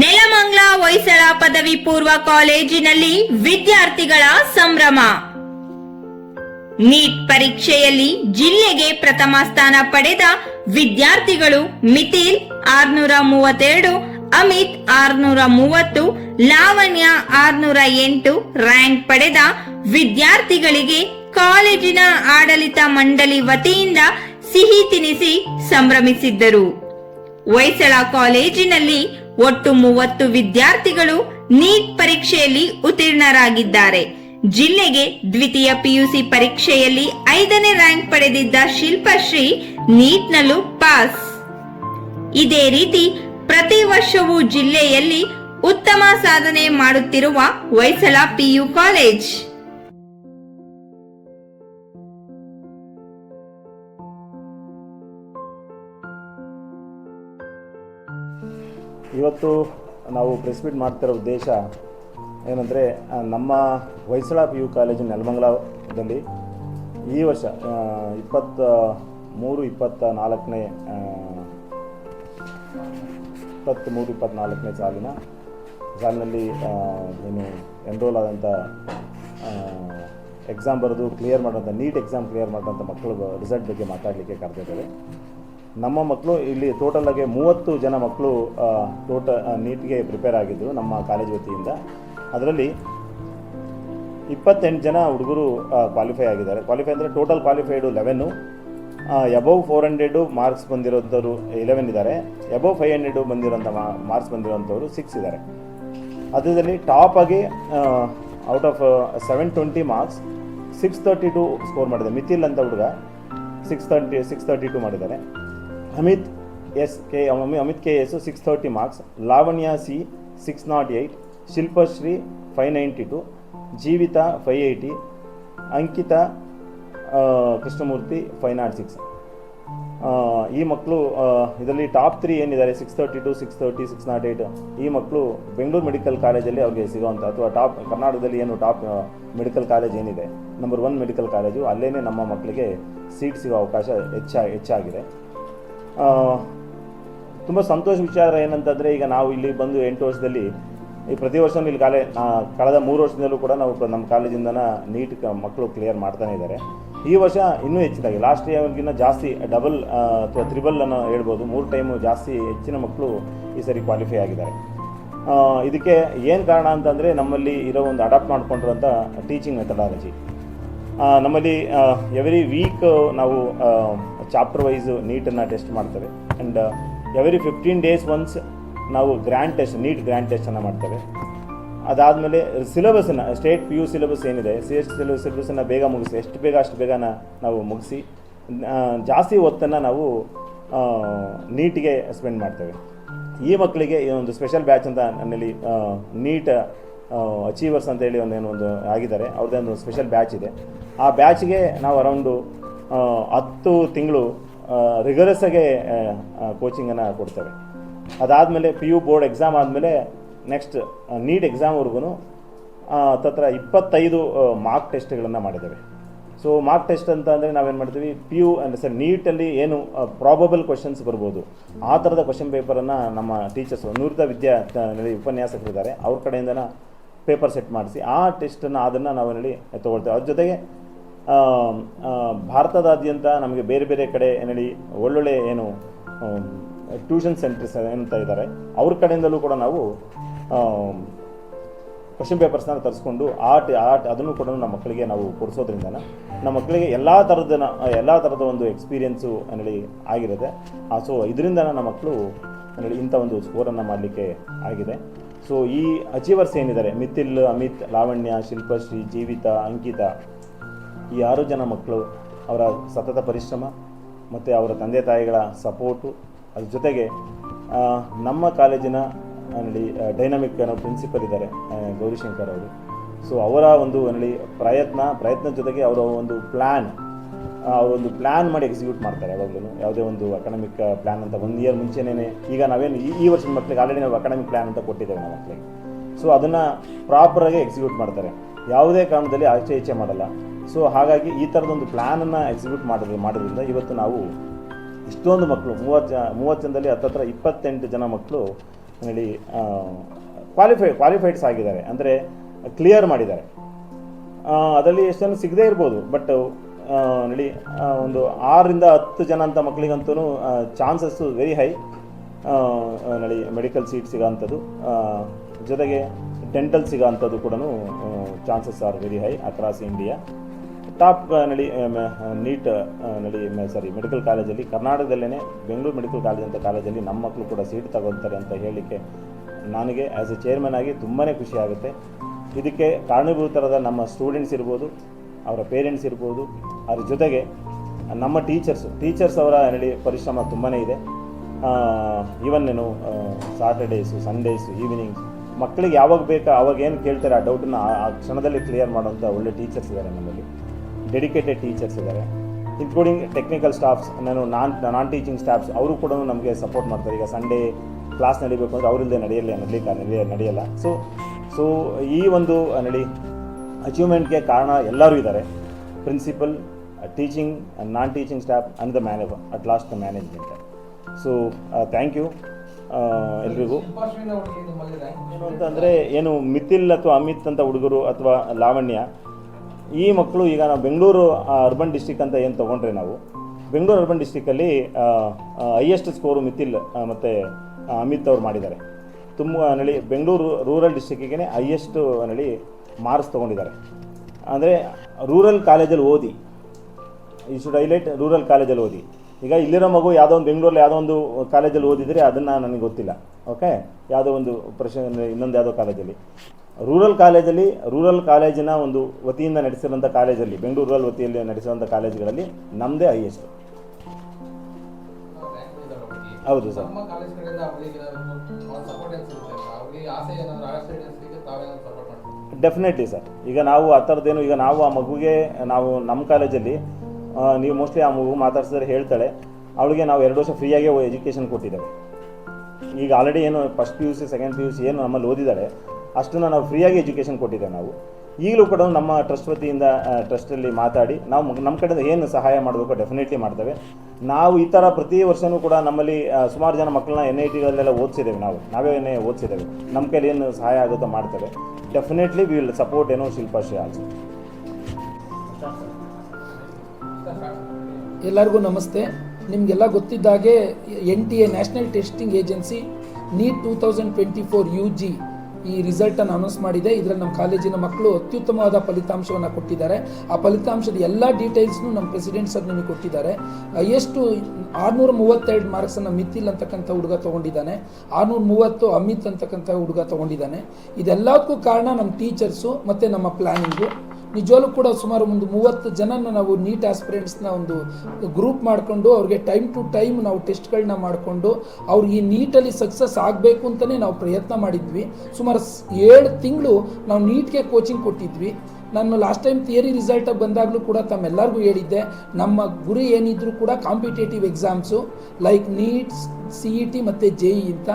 ನೆಲಮಂಗ್ಲ ಹೊಯ್ಸಳ ಪದವಿ ಪೂರ್ವ ಕಾಲೇಜಿನಲ್ಲಿ ವಿದ್ಯಾರ್ಥಿಗಳ ಸಂಭ್ರಮ. ನೀಟ್ ಪರೀಕ್ಷೆಯಲ್ಲಿ ಜಿಲ್ಲೆಗೆ ಪ್ರಥಮ ಸ್ಥಾನ ಪಡೆದ ವಿದ್ಯಾರ್ಥಿಗಳು ಮಿಥಿಲ್ ಆರ್ನೂರ ಮೂವತ್ತೆರಡು, ಅಮಿತ್ ಆರ್ನೂರ ಮೂವತ್ತು, ಲಾವಣ್ಯ ಆರ್ನೂರ ಎಂಟು ರ್ಯಾಂಕ್ ಪಡೆದ ವಿದ್ಯಾರ್ಥಿಗಳಿಗೆ ಕಾಲೇಜಿನ ಆಡಳಿತ ಮಂಡಳಿ ವತಿಯಿಂದ ಸಿಹಿ ತಿನಿಸಿ ಸಂಭ್ರಮಿಸಿದ್ದರು. ಹೊಯ್ಸಳ ಕಾಲೇಜಿನಲ್ಲಿ ಒಟ್ಟು ಮೂವತ್ತು ವಿದ್ಯಾರ್ಥಿಗಳು ನೀಟ್ ಪರೀಕ್ಷೆಯಲ್ಲಿ ಉತ್ತೀರ್ಣರಾಗಿದ್ದಾರೆ. ಜಿಲ್ಲೆಗೆ ದ್ವಿತೀಯ ಪಿಯುಸಿ ಪರೀಕ್ಷೆಯಲ್ಲಿ ಐದನೇ ರ್ಯಾಂಕ್ ಪಡೆದಿದ್ದ ಶಿಲ್ಪಶ್ರೀ ನೀಟ್ನಲ್ಲೂ ಪಾಸ್. ಇದೇ ರೀತಿ ಪ್ರತಿ ವರ್ಷವೂ ಜಿಲ್ಲೆಯಲ್ಲಿ ಉತ್ತಮ ಸಾಧನೆ ಮಾಡುತ್ತಿರುವ ಹೊಯ್ಸಳ ಪಿಯು ಕಾಲೇಜ್. ಇವತ್ತು ನಾವು ಪ್ರೆಸ್ ಮೀಟ್ ಮಾಡ್ತಿರೋ ಉದ್ದೇಶ ಏನಂದರೆ ನಮ್ಮ ಹೊಯ್ಸಳ ಪಿ ಯು ಕಾಲೇಜು ನೆಲಮಂಗಲದಲ್ಲಿ ಈ ವರ್ಷ ಇಪ್ಪತ್ತ ಮೂರು ಇಪ್ಪತ್ತ ನಾಲ್ಕನೇ ಇಪ್ಪತ್ತ್ಮೂರು ಇಪ್ಪತ್ತ್ನಾಲ್ಕನೇ ಸಾಲಿನ, ಸಾಲಿನಲ್ಲಿ ಏನು ಎನ್ರೋಲ್ ಆದಂಥ ಎಕ್ಸಾಮ್ ಬರೆದು ಕ್ಲಿಯರ್ ಮಾಡೋಂಥ ನೀಟ್ ಎಕ್ಸಾಮ್ ಕ್ಲಿಯರ್ ಮಾಡೋಂಥ ಮಕ್ಕಳು ರಿಸಲ್ಟ್ ಬಗ್ಗೆ ಮಾತಾಡಲಿಕ್ಕೆ ಕರೆದಿದ್ದೇವೆ ನಮ್ಮ ಮಕ್ಕಳು ಇಲ್ಲಿ ಟೋಟಲ್ ಆಗಿ ಮೂವತ್ತು ಜನ ಮಕ್ಕಳು ಟೋಟ ನೀಟ್ಗೆ ಪ್ರಿಪೇರ್ ಆಗಿದ್ದರು ನಮ್ಮ ಕಾಲೇಜ್ ವತಿಯಿಂದ. ಅದರಲ್ಲಿ ಇಪ್ಪತ್ತೆಂಟು ಜನ ಹುಡುಗರು ಕ್ವಾಲಿಫೈ ಆಗಿದ್ದಾರೆ. ಕ್ವಾಲಿಫೈ ಅಂದರೆ total qualified eleven above four hundred marks ಬಂದಿರೋಂಥವ್ರು eleven ಇದ್ದಾರೆ. ಎಬವ್ ಫೈವ್ ಹಂಡ್ರೆಡು ಬಂದಿರೋಂಥ ಮಾರ್ಕ್ಸ್ ಬಂದಿರೋಂಥವ್ರು ಸಿಕ್ಸ್ ಇದ್ದಾರೆ. ಅದರಲ್ಲಿ ಟಾಪ್ ಆಗಿ out of seven twenty marks six thirty two score ಮಾಡಿದೆ ಮಿಥಿಲ್ ಅಂತ ಹುಡುಗ six thirty six thirty two ಮಾಡಿದ್ದಾರೆ. Amit S K, Ami- Amit K S six thirty marks Lavanya C six not eight Shilpashree five ninety two Jeevitha five eighty Ankita Krishnamurthy five not six ಈ ಮಕ್ಕಳು ಇದರಲ್ಲಿ top three ಏನಿದ್ದಾರೆ six thirty two six thirty six not eight ಈ ಮಕ್ಕಳು Bengaluru medical ಕಾಲೇಜಲ್ಲಿ ಅವ್ರಿಗೆ ಸಿಗೋವಂಥ ಅಥವಾ top ಕರ್ನಾಟಕದಲ್ಲಿ ಏನು ಟಾಪ್ ಮೆಡಿಕಲ್ ಕಾಲೇಜ್ ಏನಿದೆ ನಂಬರ್ ಒನ್ ಮೆಡಿಕಲ್ ಕಾಲೇಜು ಅಲ್ಲೇ ನಮ್ಮ ಮಕ್ಕಳಿಗೆ ಸೀಟ್ ಸಿಗೋ ಅವಕಾಶ ಹೆಚ್ಚಾ, ಹೆಚ್ಚಾಗಿದೆ. ತುಂಬ ಸಂತೋಷ ವಿಚಾರ ಏನಂತಂದರೆ, ಈಗ ನಾವು ಇಲ್ಲಿ ಬಂದು ಎಂಟು ವರ್ಷದಲ್ಲಿ, ಈ ಪ್ರತಿ ವರ್ಷ ಇಲ್ಲಿ ಕಾಲೇ ಕಳೆದ ಮೂರು ವರ್ಷದಿಂದಲೂ ಕೂಡ ನಾವು ನಮ್ಮ ಕಾಲೇಜಿಂದನ ನೀಟ್ ಮಕ್ಕಳು ಕ್ಲಿಯರ್ ಮಾಡ್ತಾನೆ ಇದ್ದಾರೆ. ಈ ವರ್ಷ ಇನ್ನೂ ಹೆಚ್ಚಿನಾಗಿ ಲಾಸ್ಟ್ ಇಯರ್ಗಿಂತ ಜಾಸ್ತಿ ಡಬಲ್ ಅಥವಾ ತ್ರಿಬಲ್ ಅನ್ನು ಹೇಳ್ಬೋದು, ಮೂರು ಟೈಮು ಜಾಸ್ತಿ ಹೆಚ್ಚಿನ ಮಕ್ಕಳು ಈ ಸರಿ ಕ್ವಾಲಿಫೈ ಆಗಿದ್ದಾರೆ. ಇದಕ್ಕೆ ಏನು ಕಾರಣ ಅಂತಂದರೆ, ನಮ್ಮಲ್ಲಿ ಇರೋ ಒಂದು ಅಡಾಪ್ಟ್ ಮಾಡ್ಕೊಂಡಿರೋಂಥ ಟೀಚಿಂಗ್ ಮೆಥಡಾಲಜಿ ನಮ್ಮಲ್ಲಿ ಎವ್ರಿ ವೀಕ್ ನಾವು ಚಾಪ್ಟರ್ ವೈಸ್ ನೀಟನ್ನು ಟೆಸ್ಟ್ ಮಾಡ್ತೇವೆ. And every fifteen days once ನಾವು ಗ್ರ್ಯಾಂಡ್ ಟೆಸ್ಟ್ ನೀಟ್ ಗ್ರ್ಯಾಂಡ್ ಟೆಸ್ಟನ್ನು ಮಾಡ್ತೇವೆ. ಅದಾದಮೇಲೆ ಸಿಲೆಬಸನ್ನು ಸ್ಟೇಟ್ ಪಿ ಯು ಸಿಲೆಬಸ್ ಏನಿದೆ ಸಿ ಎಸ್ ಸಿಲೆಬಸನ್ನು ಬೇಗ ಮುಗಿಸಿ, ಎಷ್ಟು ಬೇಗ ಅಷ್ಟು ಬೇಗನ ನಾವು ಮುಗಿಸಿ ಜಾಸ್ತಿ ಹೊತ್ತನ್ನು ನಾವು ನೀಟಿಗೆ ಸ್ಪೆಂಡ್ ಮಾಡ್ತೇವೆ. ಈ ಮಕ್ಕಳಿಗೆ ಈ ಒಂದು ಸ್ಪೆಷಲ್ ಬ್ಯಾಚ್ ಅಂತ ನನ್ನಲ್ಲಿ ನೀಟ್ ಅಚೀವರ್ಸ್ ಅಂತ ಹೇಳಿ ಏನೋ ಒಂದು ಆಗಿದ್ದಾರೆ, ಅವ್ರದ್ದೇ ಒಂದು ಸ್ಪೆಷಲ್ ಬ್ಯಾಚ್ ಇದೆ. ಆ ಬ್ಯಾಚ್ಗೆ ನಾವು ಅರೌಂಡು ಹತ್ತು ತಿಂಗಳು ರಿಗರಸ್ ಆಗಿ ಕೋಚಿಂಗನ್ನು ಕೊಡ್ತೇವೆ ಅದಾದಮೇಲೆ ಪಿ ಯು ಬೋರ್ಡ್ ಎಕ್ಸಾಮ್ ಆದಮೇಲೆ ನೆಕ್ಸ್ಟ್ ನೀಟ್ ಎಕ್ಸಾಮ್ವರೆಗೂ ತತ್ರ ಇಪ್ಪತ್ತೈದು ಮಾರ್ಕ್ ಟೆಸ್ಟ್ಗಳನ್ನು ಮಾಡಿದ್ದೇವೆ. ಸೊ ಮಾರ್ಕ್ ಟೆಸ್ಟ್ ಅಂತ ಅಂದರೆ ನಾವೇನು ಮಾಡ್ತೀವಿ? ಪಿ ಯು ಅಂದರೆ ಸರ್ ನೀಟಲ್ಲಿ ಏನು ಪ್ರಾಬಬಲ್ ಕ್ವಶನ್ಸ್ ಬರ್ಬೋದು. ಆ ಥರದ ಕ್ವಶನ್ ಪೇಪರನ್ನು ನಮ್ಮ ಟೀಚರ್ಸ್ ನುರಿತ ವಿದ್ಯಾ ಉಪನ್ಯಾಸಕರಿದ್ದಾರೆ ಅವ್ರ ಕಡೆಯಿಂದನ ಪೇಪರ್ ಸೆಟ್ ಮಾಡಿಸಿ, ಆ ಟೆಸ್ಟನ್ನು ಅದನ್ನು ನಾವು ಹೇಳಿ ತೊಗೊಳ್ತೇವೆ. ಅದ್ರ ಜೊತೆಗೆ ಭಾರತದಾದ್ಯಂತ ನಮಗೆ ಬೇರೆ ಬೇರೆ ಕಡೆ ಏನೇಳಿ ಒಳ್ಳೊಳ್ಳೆ ಏನು ಟ್ಯೂಷನ್ ಸೆಂಟರ್ಸ್ ಅಂತ ಇದ್ದಾರೆ ಅವ್ರ ಕಡೆಯಿಂದಲೂ ಕೂಡ ನಾವು ಕ್ವಶನ್ ಪೇಪರ್ಸ್ನ ತರಿಸ್ಕೊಂಡು ಆರ್ಟ್ ಆರ್ಟ್ ಅದನ್ನು ಕೂಡ ನಮ್ಮ ಮಕ್ಕಳಿಗೆ ನಾವು ಕೊಡಿಸೋದ್ರಿಂದ ನಮ್ಮ ಮಕ್ಕಳಿಗೆ ಎಲ್ಲ ಥರದ ಎಲ್ಲ ಥರದ ಒಂದು ಎಕ್ಸ್ಪೀರಿಯೆನ್ಸು ಅನ್ನೇಳಿ ಆಗಿರುತ್ತೆ. ಸೊ ಇದರಿಂದ ನಮ್ಮ ಮಕ್ಕಳು ಅನ್ನೇಳಿ ಇಂಥ ಒಂದು ಸ್ಕೋರನ್ನು ಮಾಡಲಿಕ್ಕೆ ಆಗಿದೆ. ಸೊ ಈ ಅಚೀವರ್ಸ್ ಏನಿದ್ದಾರೆ ಮಿಥಿಲ್, ಅಮಿತ್, ಲಾವಣ್ಯ, ಶಿಲ್ಪಶ್ರೀ, ಜೀವಿತ, ಅಂಕಿತಾ ಈ ಆರು ಜನ ಮಕ್ಕಳು, ಅವರ ಸತತ ಪರಿಶ್ರಮ ಮತ್ತು ಅವರ ತಂದೆ ತಾಯಿಗಳ ಸಪೋರ್ಟು, ಅದ್ರ ಜೊತೆಗೆ ನಮ್ಮ ಕಾಲೇಜಿನ ಅನ್ನಲಿ ಡೈನಮಿಕ್ ಅನ್ನೋ ಪ್ರಿನ್ಸಿಪಲ್ ಇದ್ದಾರೆ ಗೌರಿಶಂಕರ್ ಅವರು. ಸೊ ಅವರ ಒಂದು ಅನ್ನಲಿ ಪ್ರಯತ್ನ, ಪ್ರಯತ್ನದ ಜೊತೆಗೆ ಅವರ ಒಂದು ಪ್ಲ್ಯಾನ್ ಅವರೊಂದು ಪ್ಲ್ಯಾನ್ ಮಾಡಿ ಎಕ್ಸಿಕ್ಯೂಟ್ ಮಾಡ್ತಾರೆ ಯಾವಾಗಲೂ ಯಾವುದೇ ಒಂದು ಅಕಾಡೆಮಿಕ್ ಪ್ಲ್ಯಾನ್ ಅಂತ ಒಂದು ಇಯರ್ ಮುಂಚೆನೇ ಈಗ ನಾವೇನು ಈ ಈ ವರ್ಷದ ಮಕ್ಕಳಿಗೆ ಆಲ್ರೆಡಿ ನಾವು ಅಕಾಡೆಮಿಕ್ ಪ್ಲ್ಯಾನ್ ಅಂತ ಕೊಟ್ಟಿದ್ದೇವೆ ನಮ್ಮ ಮಕ್ಕಳಿಗೆ ಸೊ ಅದನ್ನು ಪ್ರಾಪರಾಗಿ ಎಕ್ಸಿಕ್ಯೂಟ್ ಮಾಡ್ತಾರೆ. ಯಾವುದೇ ಕಾರಣದಲ್ಲಿ ಆಚೆ ಈಚೆ ಮಾಡಲ್ಲ. ಸೊ ಹಾಗಾಗಿ ಈ ಥರದೊಂದು ಪ್ಲ್ಯಾನನ್ನು ಎಕ್ಸಿಕ್ಯೂಟ್ ಮಾಡೋದು ಮಾಡೋದ್ರಿಂದ ಇವತ್ತು ನಾವು ಇಷ್ಟೊಂದು ಮಕ್ಕಳು ಮೂವತ್ತು ಜನ ಮೂವತ್ತು ಜನದಲ್ಲಿ ಹತ್ತತ್ರ ಇಪ್ಪತ್ತೆಂಟು ಜನ ಮಕ್ಕಳು ಹೇಳಿ ಕ್ವಾಲಿಫೈ ಕ್ವಾಲಿಫೈಡ್ಸ್ ಆಗಿದ್ದಾರೆ. ಅಂದರೆ ಕ್ಲಿಯರ್ ಮಾಡಿದ್ದಾರೆ. ಅದರಲ್ಲಿ ಎಷ್ಟು ಜನ ಸಿಗದೇ ಇರ್ಬೋದು ಬಟ್ ನೋಡಿ ಒಂದು ಆರರಿಂದ ಹತ್ತು ಜನ ಅಂತ ಮಕ್ಕಳಿಗಂತೂ ಚಾನ್ಸಸ್ಸು ವೆರಿ ಹೈ ನೋಡಿ ಮೆಡಿಕಲ್ ಸೀಟ್ ಸಿಗೋಂಥದ್ದು ಜೊತೆಗೆ ಡೆಂಟಲ್ ಸಿಗೋಂಥದ್ದು ಕೂಡ chances are very high across India top ನಡಿ ನೀಟ್ ನಡಿ ಸಾರಿ, ಮೆಡಿಕಲ್ ಕಾಲೇಜಲ್ಲಿ ಕರ್ನಾಟಕದಲ್ಲೇ ಬೆಂಗಳೂರು ಮೆಡಿಕಲ್ ಕಾಲೇಜ್ ಅಂತ ಕಾಲೇಜಲ್ಲಿ ನಮ್ಮ ಮಕ್ಕಳು ಕೂಡ ಸೀಟ್ ತಗೊಳ್ತಾರೆ ಅಂತ ಹೇಳಲಿಕ್ಕೆ ನನಗೆ ಆ್ಯಸ್ ಎ ಚೇರ್ಮನ್ ಆಗಿ ತುಂಬಾ ಖುಷಿ ಆಗುತ್ತೆ. ಇದಕ್ಕೆ ಕಾರಣೀಭೂತರಾದ ನಮ್ಮ ಸ್ಟೂಡೆಂಟ್ಸ್ ಇರ್ಬೋದು, ಅವರ ಪೇರೆಂಟ್ಸ್ ಇರ್ಬೋದು, ಅದ್ರ ಜೊತೆಗೆ ನಮ್ಮ ಟೀಚರ್ಸು ಟೀಚರ್ಸ್ ಅವರ, ನಡಿ, ಪರಿಶ್ರಮ ತುಂಬಾ ಇದೆ. ಈವನ್ ಏನು ಸಾಟರ್ಡೇಸು ಸಂಡೇಸು ಈವ್ನಿಂಗ್ಸ್ ಮಕ್ಕಳಿಗೆ ಯಾವಾಗ ಬೇಕಾ, ಅವಾಗ ಏನು ಕೇಳ್ತಾರೆ, ಆ ಡೌಟನ್ನು ಆ ಕ್ಷಣದಲ್ಲಿ ಕ್ಲಿಯರ್ ಮಾಡೋಂಥ ಒಳ್ಳೆ ಟೀಚರ್ಸ್ ಇದ್ದಾರೆ ನಮ್ಮಲ್ಲಿ. ಡೆಡಿಕೇಟೆಡ್ ಟೀಚರ್ಸ್ ಇದ್ದಾರೆ. ಇನ್ಕ್ಲೂಡಿಂಗ್ ಟೆಕ್ನಿಕಲ್ ಸ್ಟಾಫ್ಸ್ ನಾನು ನಾನ್ ನಾನ್ ಟೀಚಿಂಗ್ ಸ್ಟಾಫ್ಸ್ ಅವರು ಕೂಡ ನಮಗೆ ಸಪೋರ್ಟ್ ಮಾಡ್ತಾರೆ. ಈಗ ಸಂಡೇ ಕ್ಲಾಸ್ ನಡಿಬೇಕು ಅಂದರೆ ಅವರಿಲ್ಲದೆ ನಡೆಯಲ್ಲ ನಡೀಲಿಕ್ಕೆ ನಡೆಯ ನಡೆಯಲ್ಲ. ಸೊ ಸೊ ಈ ಒಂದು ನಡಿ ಅಚೀವ್ಮೆಂಟ್ಗೆ ಕಾರಣ ಎಲ್ಲರೂ ಇದ್ದಾರೆ. Principal teaching non teaching staff and the manager at last the management so thank you ಎಲ್ರಿಗೂ. ಏನು ಅಂತಂದರೆ ಏನು ಮಿಥಿಲ್ ಅಥವಾ ಅಮಿತ್ ಅಂತ ಹುಡುಗರು ಅಥವಾ ಲಾವಣ್ಯ ಈ ಮಕ್ಕಳು ಈಗ ನಾವು ಬೆಂಗಳೂರು ಅರ್ಬನ್ ಡಿಸ್ಟಿಕ್ ಅಂತ ಏನು ತೊಗೊಂಡ್ರೆ ನಾವು, ಬೆಂಗಳೂರು ಅರ್ಬನ್ ಡಿಸ್ಟಿಕ್ಕಲ್ಲಿ ಹೈಯೆಸ್ಟ್ ಸ್ಕೋರು ಮಿಥಿಲ್ ಮತ್ತು ಅಮಿತ್ ಅವ್ರು ಮಾಡಿದ್ದಾರೆ. ತುಂಬ ನಳಿ ಬೆಂಗಳೂರು ರೂರಲ್ ಡಿಸ್ಟಿಕ್ಕಿಗೆ ಹೈಯೆಸ್ಟ್ ನಳಿ ಮಾರ್ಕ್ಸ್ ತೊಗೊಂಡಿದ್ದಾರೆ. ಅಂದರೆ ರೂರಲ್ ಕಾಲೇಜಲ್ಲಿ ಓದಿ ಈ ಶುಡ್ ಹೈಲೈಟ್ ರೂರಲ್ ಕಾಲೇಜಲ್ಲಿ ಓದಿ. ಈಗ ಇಲ್ಲಿರೋ ಮಗು ಯಾವುದೋ ಒಂದು ಬೆಂಗಳೂರಲ್ಲಿ ಯಾವುದೋ ಒಂದು ಕಾಲೇಜಲ್ಲಿ ಓದಿದರೆ ಅದನ್ನು ನನಗೆ ಗೊತ್ತಿಲ್ಲ ಓಕೆ ಯಾವುದೋ ಒಂದು ಪ್ರಶ್ನೆ ಇನ್ನೊಂದು ಯಾವುದೋ ಕಾಲೇಜಲ್ಲಿ ರೂರಲ್ ಕಾಲೇಜಲ್ಲಿ ರೂರಲ್ ಕಾಲೇಜಿನ ಒಂದು ವತಿಯಿಂದ ನಡೆಸಿರೋಂಥ ಕಾಲೇಜಲ್ಲಿ ಬೆಂಗಳೂರು ರೂರಲ್ ವತಿಯಲ್ಲಿ ನಡೆಸಿರುವಂಥ ಕಾಲೇಜುಗಳಲ್ಲಿ ನಮ್ಮದೇ ಹೈಯೆಸ್ಟ್ ಹೌದು ಸರ್. ಡೆಫಿನೆಟ್ಲಿ ಸರ್ ಈಗ ನಾವು ಆ ಥರದ್ದೇನು ಈಗ ನಾವು ಆ ಮಗುಗೆ ನಾವು ನಮ್ಮ ಕಾಲೇಜಲ್ಲಿ ನೀವು ಮೋಸ್ಟ್ಲಿ ಆ ಮಗು ಮಾತಾಡ್ಸಿದ್ರೆ ಹೇಳ್ತಾಳೆ ಅವಳಿಗೆ ನಾವು ಎರಡು ವರ್ಷ ಫ್ರೀಯಾಗಿ ಎಜುಕೇಷನ್ ಕೊಟ್ಟಿದ್ದೇವೆ. ಈಗ ಆಲ್ರೆಡಿ ಏನು first P U C second P U C ಏನು ನಮ್ಮಲ್ಲಿ ಓದಿದ್ದಾಳೆ ಅಷ್ಟನ್ನು ನಾವು ಫ್ರೀಯಾಗಿ ಎಜುಕೇಷನ್ ಕೊಟ್ಟಿದ್ದೇವೆ ನಾವು. ಈಗಲೂ ಕೂಡ ನಮ್ಮ ಟ್ರಸ್ಟ್ ವತಿಯಿಂದ ಟ್ರಸ್ಟಲ್ಲಿ ಮಾತಾಡಿ, ನಾವು ನಮ್ಮ ಕಡೆಯಿಂದ ಏನು ಸಹಾಯ ಮಾಡಬೇಕು ಡೆಫಿನೆಟ್ಲಿ ಮಾಡ್ತೇವೆ. ನಾವು ಈ ಥರ ಪ್ರತಿ ವರ್ಷವೂ ಕೂಡ ನಮ್ಮಲ್ಲಿ ಸುಮಾರು ಜನ ಮಕ್ಕಳನ್ನ ಎನ್ ಐ ಟಿಗಳಲ್ಲೆಲ್ಲ ಓದಿಸಿದ್ದೇವೆ ನಾವು. ನಾವೇ ಏನೇ ಓದಿಸಿದ್ದೇವೆ. ನಮ್ಮ ಕೈಲಿ ಏನು ಸಹಾಯ ಆಗುತ್ತೋ ಮಾಡ್ತೇವೆ. ಡೆಫಿನೆಟ್ಲಿ ವಿ ವಿಲ್ ಸಪೋರ್ಟ್ ಏನೋ ಶಿಲ್ಪಾಶ್ರೀ ಆಲ್ಸೋ ಎಲ್ಲರಿಗೂ ನಮಸ್ತೆ. ನಿಮಗೆಲ್ಲ ಗೊತ್ತಿದ್ದಾಗೆ N T A national testing agency NEET two thousand twenty four U G ಈ ರಿಸಲ್ಟನ್ನು ಅನೌನ್ಸ್ ಮಾಡಿದೆ. ಇದರಲ್ಲಿ ನಮ್ಮ ಕಾಲೇಜಿನ ಮಕ್ಕಳು ಅತ್ಯುತ್ತಮವಾದ ಫಲಿತಾಂಶವನ್ನು ಕೊಟ್ಟಿದ್ದಾರೆ. ಆ ಫಲಿತಾಂಶದ ಎಲ್ಲ ಡೀಟೇಲ್ಸ್ನು ನಮ್ಮ ಪ್ರೆಸಿಡೆಂಟ್ ಸರ್ ನಿಮಗೆ ಕೊಟ್ಟಿದ್ದಾರೆ. ಎಷ್ಟು ಆರುನೂರ ಮೂವತ್ತೆರಡು ಮಾರ್ಕ್ಸನ್ನು ಮಿಥಿಲ್ ಅಂತಕ್ಕಂಥ ಹುಡುಗ ತೊಗೊಂಡಿದ್ದಾನೆ. ಆರುನೂರ ಮೂವತ್ತು ಅಮಿತ್ ಅಂತಕ್ಕಂಥ ಹುಡುಗ ತೊಗೊಂಡಿದ್ದಾನೆ. ಇದೆಲ್ಲದಕ್ಕೂ ಕಾರಣ ನಮ್ಮ ಟೀಚರ್ಸು ಮತ್ತು ನಮ್ಮ ಪ್ಲ್ಯಾನಿಂಗು ನಿಜವಾಗ್ಲೂ ಕೂಡ ಸುಮಾರು ಒಂದು ಮೂವತ್ತು ಜನನ ನಾವು ನೀಟ್ ಆಸ್ಪಿರೆಂಟ್ಸ್ನ ಒಂದು ಗ್ರೂಪ್ ಮಾಡಿಕೊಂಡು ಅವ್ರಿಗೆ ಟೈಮ್ ಟು ಟೈಮ್ ನಾವು ಟೆಸ್ಟ್ಗಳನ್ನ ಮಾಡಿಕೊಂಡು ಅವ್ರು ಈ ನೀಟಲ್ಲಿ ಸಕ್ಸಸ್ ಆಗಬೇಕು ಅಂತಲೇ ನಾವು ಪ್ರಯತ್ನ ಮಾಡಿದ್ವಿ. ಸುಮಾರು ಏಳು ತಿಂಗಳು ನಾವು ನೀಟ್ಗೆ ಕೋಚಿಂಗ್ ಕೊಟ್ಟಿದ್ವಿ. ನಾನು ಲಾಸ್ಟ್ ಟೈಮ್ ಥಿಯರಿ ರಿಸಲ್ಟ್ ಬಂದಾಗಲೂ ಕೂಡ ತಮ್ಮೆಲ್ಲರಿಗೂ ಹೇಳಿದ್ದೆ, ನಮ್ಮ ಗುರಿ ಏನಿದ್ರೂ ಕೂಡ competitive exams like NEETs C E T ಮತ್ತು ಜೆ ಇ ಅಂತ.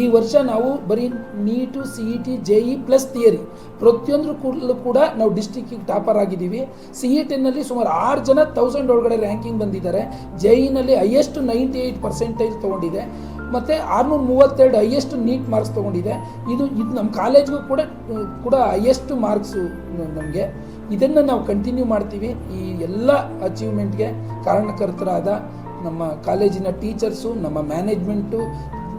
ಈ ವರ್ಷ ನಾವು ಬರೀ NEET C E T J E plus theory ಪ್ರತಿಯೊಂದರೂ ಕೂಡಲೂ ಕೂಡ ನಾವು ಡಿಸ್ಟಿಕ್ಕಿಗೆ ಟಾಪರ್ ಆಗಿದ್ದೀವಿ. ಸಿ ಇ ಟಿನಲ್ಲಿ ಸುಮಾರು ಆರು ಜನ ತೌಸಂಡ್ ಒಳಗಡೆ ರ್ಯಾಂಕಿಂಗ್ ಬಂದಿದ್ದಾರೆ. ಜೆ ಇನಲ್ಲಿ ಹೈಯೆಸ್ಟ್ ನೈಂಟಿ ಏಯ್ಟ್ ಪರ್ಸೆಂಟೇಜ್ ತೊಗೊಂಡಿದೆ. ಮತ್ತು ಆರುನೂರ ಮೂವತ್ತೆರಡು ಹೈಯೆಸ್ಟ್ ನೀಟ್ ಮಾರ್ಕ್ಸ್ ತೊಗೊಂಡಿದೆ. ಇದು ಇದು ನಮ್ಮ ಕಾಲೇಜ್ಗೂ ಕೂಡ ಕೂಡ ಹೈಯೆಸ್ಟ್ ಮಾರ್ಕ್ಸು ನಮಗೆ. ಇದನ್ನು ನಾವು ಕಂಟಿನ್ಯೂ ಮಾಡ್ತೀವಿ. ಈ ಎಲ್ಲ ಅಚೀವ್ಮೆಂಟ್ಗೆ ಕಾರಣಕರ್ತರಾದ ನಮ್ಮ ಕಾಲೇಜಿನ ಟೀಚರ್ಸು ನಮ್ಮ ಮ್ಯಾನೇಜ್ಮೆಂಟು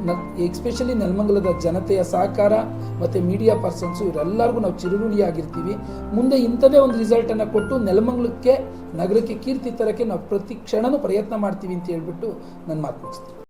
ನ ಎಕ್ಸ್ಪೆಷಲಿ ನೆಲಮಂಗಲದ ಜನತೆಯ ಸಹಕಾರ ಮತ್ತು ಮೀಡಿಯಾ ಪರ್ಸನ್ಸು ಇವರೆಲ್ಲರಿಗೂ ನಾವು ಚಿರಋಣಿಯಾಗಿರ್ತೀವಿ. ಮುಂದೆ ಇಂಥದೇ ಒಂದು ರಿಸಲ್ಟನ್ನು ಕೊಟ್ಟು ನೆಲಮಂಗಲಕ್ಕೆ, ನಗರಕ್ಕೆ ಕೀರ್ತಿ ತರಕ್ಕೆ ನಾವು ಪ್ರತಿ ಕ್ಷಣನೂ ಪ್ರಯತ್ನ ಮಾಡ್ತೀವಿ ಅಂತ ಹೇಳ್ಬಿಟ್ಟು ನನ್ನ ಮಾತು ಮುಗಿಸ್ತೀನಿ.